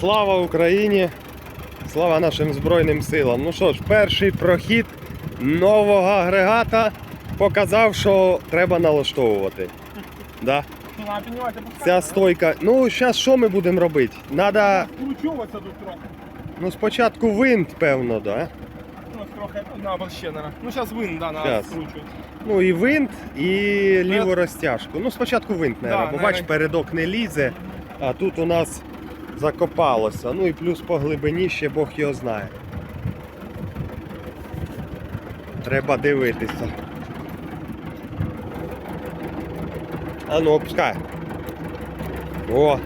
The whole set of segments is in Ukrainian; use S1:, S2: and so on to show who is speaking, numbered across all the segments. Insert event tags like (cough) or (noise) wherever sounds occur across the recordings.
S1: Слава Україні! Слава нашим Збройним силам. Ну що ж, перший прохід нового агрегата показав, що треба налаштовувати. (laughs) Да? Ця стойка. Ну, зараз що ми будемо робити? Надо,
S2: Скручуватися тут трохи.
S1: ну, спочатку винт, певно, да?
S2: Ну, трохи, ну, або. Ну, зараз вин, да, надо
S1: Щас.
S2: скручувати.
S1: Ну і винт, і ліву розтяжку. Ну, спочатку винт, наверное, бо бач, передок не лізе, а тут у нас закопалося. Ну і плюс по глибині ще Бог його знає. Треба дивитися. А ну, опускай. О.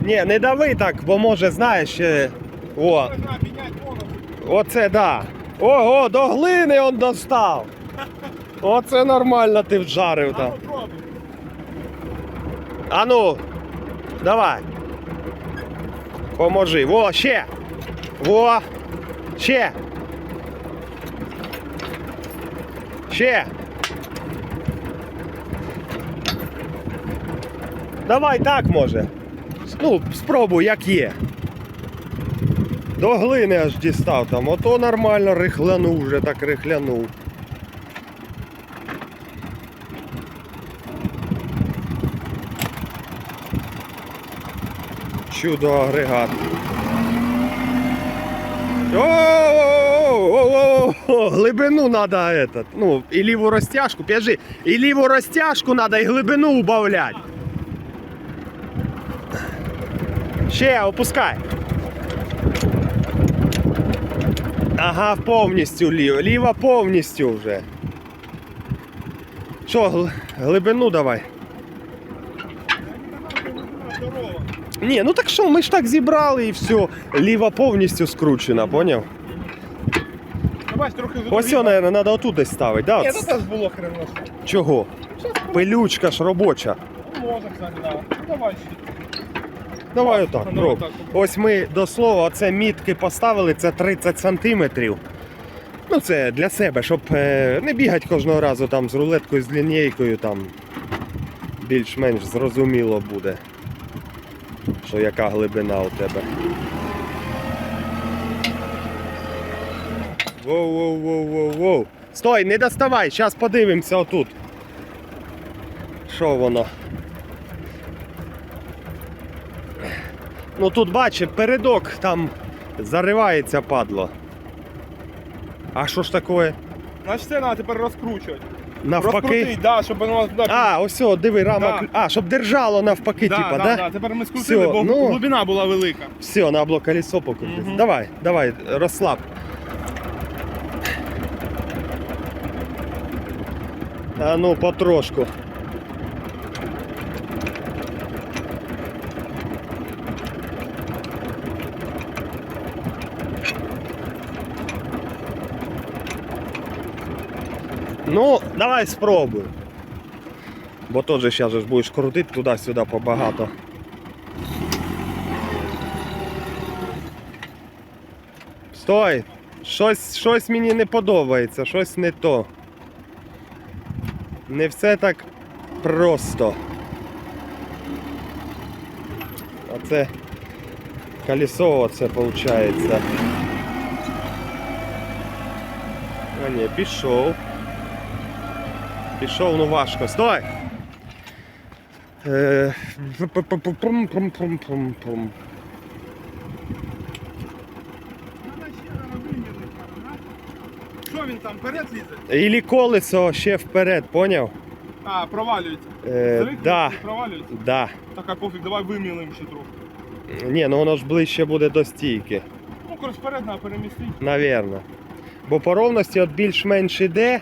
S1: Ні, не дави так, бо може, знаєш. О. Оце да. Ого, до глини он достав. Оце нормально ти вжарив там.
S2: Ну, пробуй.
S1: А ну, давай. Поможи. Во, ще. Во. Ще. Ще. Давай так може. Ну, спробуй, як є. До глини аж дістав там. Ото нормально рихлянув вже так рихлянув. Чудо агрегат. О-о-о-о-о-о! Глибину надо этот. Ну, і ліву розтяжку, п'яжи. І ліву розтяжку надо, і глибину убавлять. Ще, опускай. Ага, повністю ліва. Ліва повністю вже. Що, глибину давай. Ні, ну так що, ми ж так зібрали і все. Ліва повністю скручена, поняв?
S2: Ну, бач, трохи
S1: Ось мабуть, треба отут десь ставити, да?
S2: Ні, це було хрено.
S1: Чого? Пилючка ж робоча.
S2: Ну, кстати, да. Ну, давай ще.
S1: Давай отак,
S2: отак.
S1: Ось ми до слова, це мітки поставили, це 30 сантиметрів. Ну це для себе, щоб е, не бігати кожного разу там з рулеткою, з лінійкою, там більш-менш зрозуміло буде, що яка глибина у тебе. Воу-воу-воу-воу-воу. Стой, не доставай, зараз подивимося отут. Що воно? Ну тут бачиш, передок там заривається падло. А що ж таке?
S2: Значить, це треба тепер розкручувати.
S1: Навпаки.
S2: Розкрутить, да, щоб воно... Да,
S1: А, ось о, диви, рама.
S2: Да.
S1: А, щоб держало навпаки,
S2: да,
S1: типа,
S2: да,
S1: да?
S2: да? Тепер ми скрутили,
S1: Всьо,
S2: бо
S1: ну.
S2: глибина була велика.
S1: Все, на було колесо покрутити.
S2: Мгм.
S1: Давай, давай, розслаб. А ну, потрошку. Ну, давай спробуй. Бо теж зараз ж будеш крутити туди-сюди побагато. Стой! Щось, щось мені не подобається, щось не то. Не все так просто. Оце колесо оце виходить. А ні, пішов. Пішов, ну важко. Стой! Е.
S2: Що він там, вперед лізе?
S1: Ілі колесо ще вперед, поняв?
S2: А, провалюється.
S1: Е, да,
S2: провалюється.
S1: да.
S2: Так, а пофіг, давай вимілимо ще трохи.
S1: Ні, ну воно ж ближче буде до стійки,
S2: Ну, коротше, вперед треба перемістити.
S1: навірно. Бо по ровності от більш-менш іде.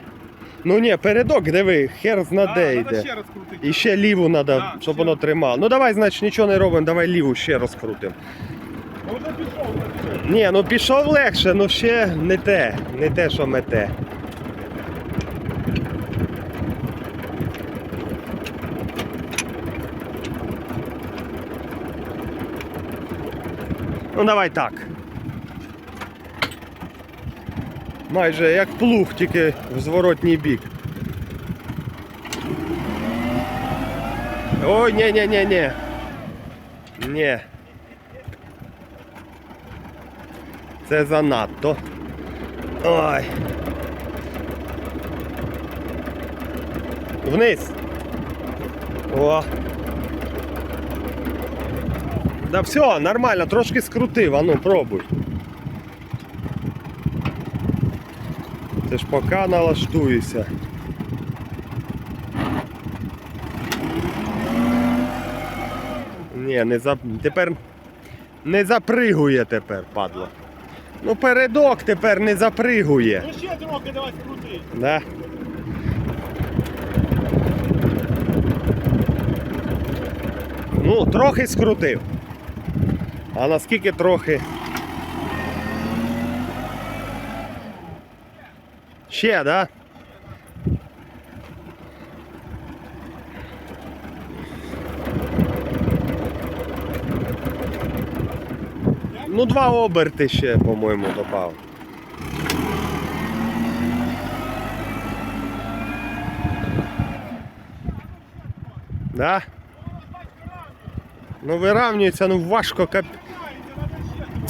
S1: Ну ні, передок, диви, хер знаде
S2: треба
S1: йде.
S2: ще раз крутити.
S1: І ще ліву треба, щоб
S2: ще.
S1: воно тримало. Ну давай, значить, нічого не робимо, давай ліву ще розкрутимо.
S2: Ну, Вже пішов, вже пішов.
S1: Ні, ну пішов легше, ну ще не те, не те, що мете. Ну давай так. Майже як плуг, тільки в зворотній бік. Ой, ні, ні, ні, ні. Ні. Це занадто. Ой. Вниз. О. Да все, нормально, трошки скрутив, а ну пробуй. Це ж поки налаштуюся. Ні, не за... тепер не запригує тепер, падло. Ну передок тепер не запригує.
S2: Ну ще трохи давай скрути.
S1: Да. Ну, трохи скрутив. А наскільки трохи. Ще, да? Ну, два оберти ще, по-моєму, добав. Да? Ну виравнюється, ну важко кап.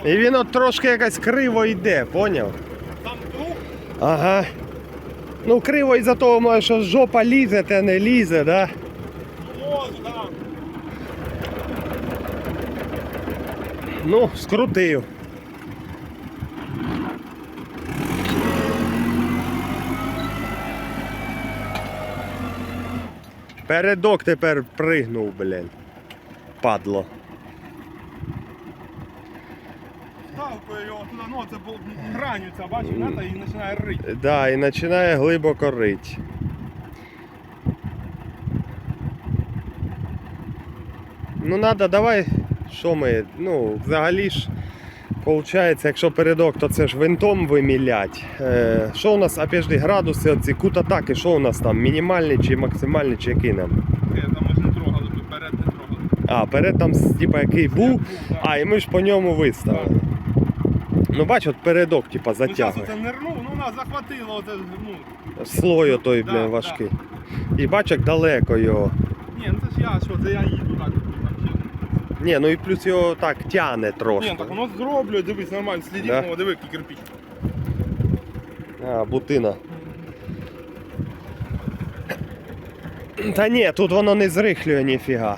S1: І він от трошки якось криво йде, поняв?
S2: Там.
S1: Ага. Ну криво із-за того, що жопа лізе, те не лізе, да?
S2: Ну,
S1: скрутив. Передок тепер пригнув, блін. Падло.
S2: Ну це бу- граню ця, бачиш, надо, і починає рити.
S1: Да, і починає глибоко рить. Ну надо, давай, що ми, ну, взагалі ж, виходить, якщо передок, то це ж винтом вимілять. Е, що у нас, опять же, градуси, оці кут атаки, що у нас там, мінімальний чи максимальний, чи який нам?
S2: Е, Там ми ж не трогали, ми вперед не трогали.
S1: А, перед там, типа, який був, а, і ми ж по ньому виставили. Ну бач, от передок, типа,
S2: Ну,
S1: затягує.
S2: оце нирнув, ну нас захватило, оце, ну.
S1: Слой отой,
S2: Да,
S1: блін,
S2: да.
S1: важкий. І бач, як далеко його.
S2: Ні, ну це ж я, що, це я їду так.
S1: Ні, ну і плюс його так тяне трошки.
S2: Ні, так воно зроблю, дивись, нормально, слідів,
S1: Да?
S2: да? диви, який кирпич.
S1: А, бутина. Та ні, тут воно не зрихлює ніфіга.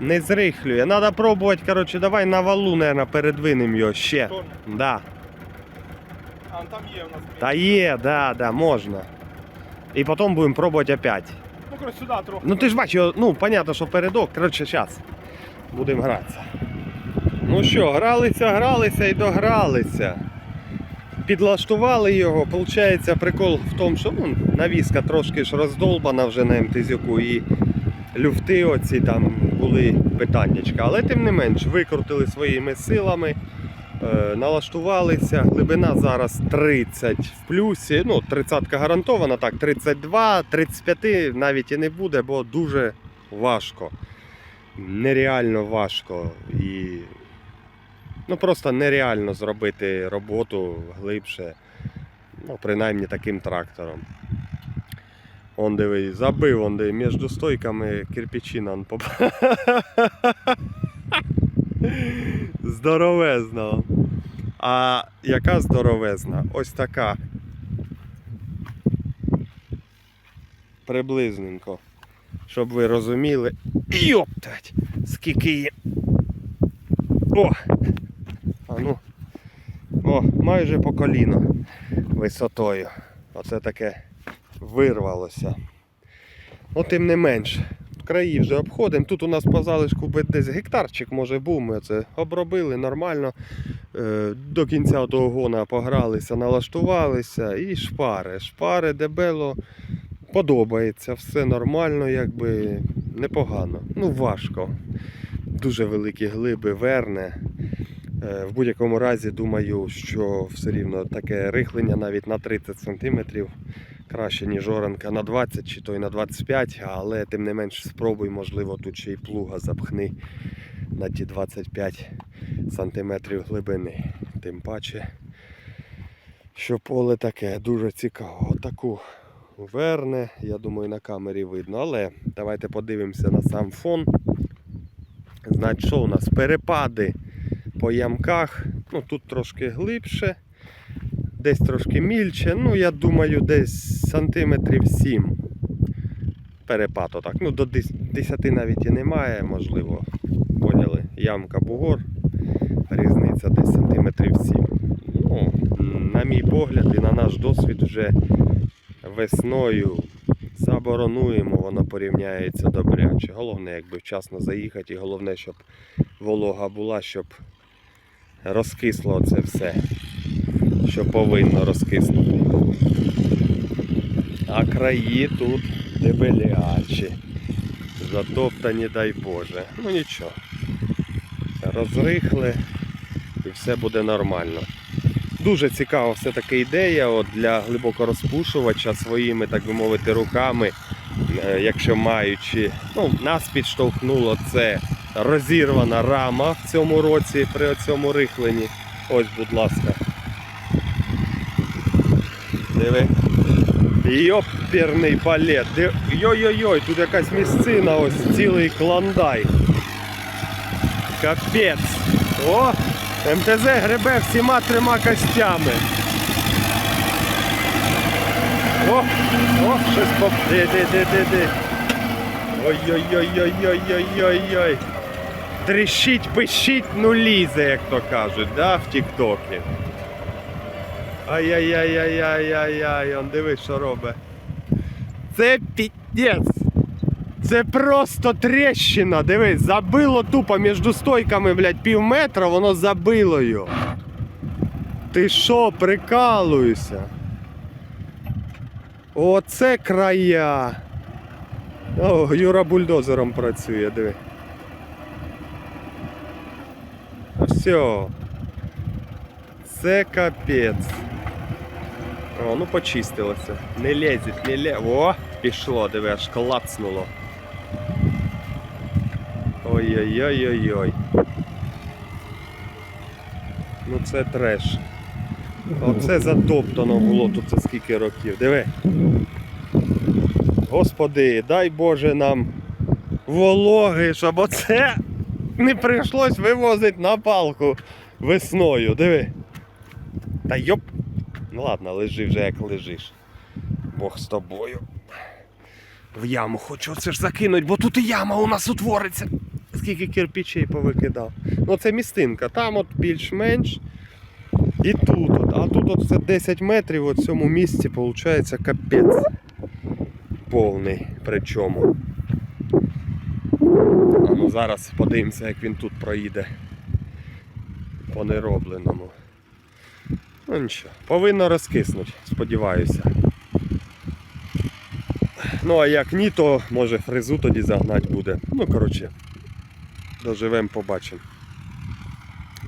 S1: Не зрихлює. Надо пробувати, коротше, давай на валу, наверное, передвинемо його ще. Да.
S2: А, там є у нас.
S1: Та є, да, да, можна. І потім будемо пробувати опять.
S2: Ну, коротше, сюди трохи.
S1: Ну ти ж бачиш, ну, понятно, що передок. Коротше, зараз будемо гратися. Ну що, гралися, гралися і догралися. Підлаштували його. Получається, прикол в тому, що ну, навіска трошки ж роздолбана вже на МТЗюку і люфти оці там були питаннячка. Але тим не менш, викрутили своїми силами, е, налаштувалися. Глибина зараз 30 в плюсі. Ну, 30 гарантована, так, 32, 35 навіть і не буде, бо дуже важко. Нереально важко. І ну, просто нереально зробити роботу глибше. Ну, принаймні таким трактором. Он диви, забив он де між стойками кирпичина он поп... Здоровезна. А яка здоровезна? Ось така. Приблизненько. Щоб ви розуміли. Йоптать! Скільки є. О! А ну. О, майже по коліно висотою. Оце таке вирвалося. Ну, тим не менш, краї вже обходимо. Тут у нас по залишку десь гектарчик може був. Ми це обробили нормально. Е, До кінця того гона погралися, налаштувалися і шпари. Шпари, дебело. Подобається, все нормально, якби непогано. Ну, важко. Дуже великі глиби, верне. Е, В будь-якому разі думаю, що все рівно таке рихлення навіть на 30 см краще, ніж оранка на 20 чи то й на 25, але тим не менш спробуй, можливо, тут ще й плуга запхни на ті 25 см глибини. Тим паче, що поле таке дуже цікаво. Таку верне. Я думаю, на камері видно. Але давайте подивимося на сам фон. Значить, що у нас? Перепади по ямках. Ну, тут трошки глибше, десь трошки мільче. Ну, я думаю, десь сантиметрів 7. Перепад отак. Ну, до 10 навіть і немає, можливо. Поняли? Ямка бугор. Різниця десь сантиметрів 7. Ну, на мій погляд і на наш досвід вже весною заборонуємо, воно порівняється добряче. Головне, якби вчасно заїхати, і головне, щоб волога була, щоб розкисло це все, що повинно розкиснути. А краї тут дебелячі. Затоптані, дай Боже. Ну нічого. Розрихли і все буде нормально. Дуже цікава все-таки ідея от для глибокорозпушувача своїми, так би мовити, руками, е, якщо маючи. Ну, нас підштовхнуло це розірвана рама в цьому році при цьому рихленні. Ось, будь ласка. Диви. Йоперний палет. Йой-йой-йой, тут якась місцина, ось цілий клондайк. Капець. О! МТЗ гребе всіма трьома костями. О! О, щось поп... Ди, ди, ди, ди, ди. Ой-ой-ой-ой-ой-ой-ой-ой. Трещить, пищить, ну лізе, як то кажуть, да, в Тіктокі. Ай-яй-яй-яй-яй-яй-яй, он дивись, що робить. Це підець. Це просто тріщина, дивись, забило тупо між стойками, блядь, пів метра, воно забило його. Ти що, прикалуєшся? Оце края. О, Юра бульдозером працює, диви. Все. Це капець. О, ну почистилося. Не лезет, не лезет. О, пішло, диви, аж клацнуло. Ой-ой-ой-ой-ой. Ну це треш. Оце затоптано було тут це скільки років. Диви. Господи, дай Боже нам вологи, щоб оце не прийшлось вивозити на палку весною. Диви. Та йоп. Ну ладно, лежи вже як лежиш. Бог з тобою. В яму хочу оце ж закинуть, бо тут і яма у нас утвориться. Скільки кирпичей повикидав. Ну це містинка, там от більш-менш. І тут, от. а тут от це 10 метрів в цьому місці виходить капець. Повний причому. Ну зараз подивимося, як він тут проїде по неробленому. Ну нічого, повинно розкиснути, сподіваюся. Ну а як ні, то може фрезу тоді загнати буде. Ну, коротше, доживемо, побачимо,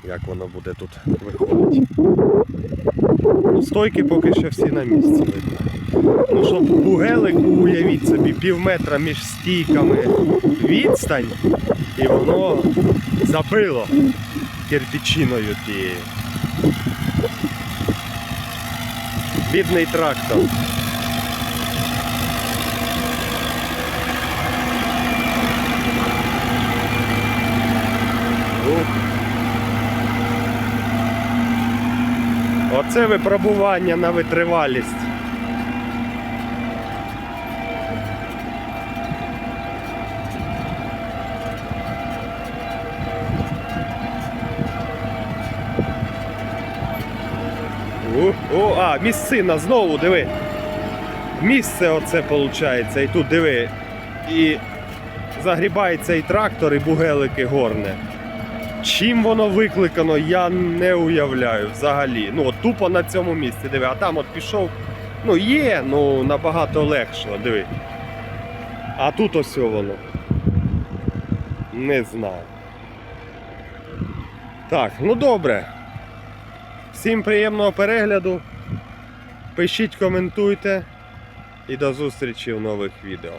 S1: як воно буде тут виходити. Ну, стойки поки що всі на місці видно. Ну, щоб був, уявіть собі, пів метра між стійками відстань, і воно забило кирпичиною тією. Бідний трактор. Оце випробування на витривалість. А, місцина знову, диви. Місце оце виходить. І тут диви. І загрібається і трактор, і бугелики горне. Чим воно викликано, я не уявляю взагалі. Ну, от тупо на цьому місці, диви, а там от пішов. Ну, є, ну набагато легше, диви. А тут ось воно. Не знаю. Так, ну добре. Всім приємного перегляду. Пишіть, коментуйте і до зустрічі в нових відео.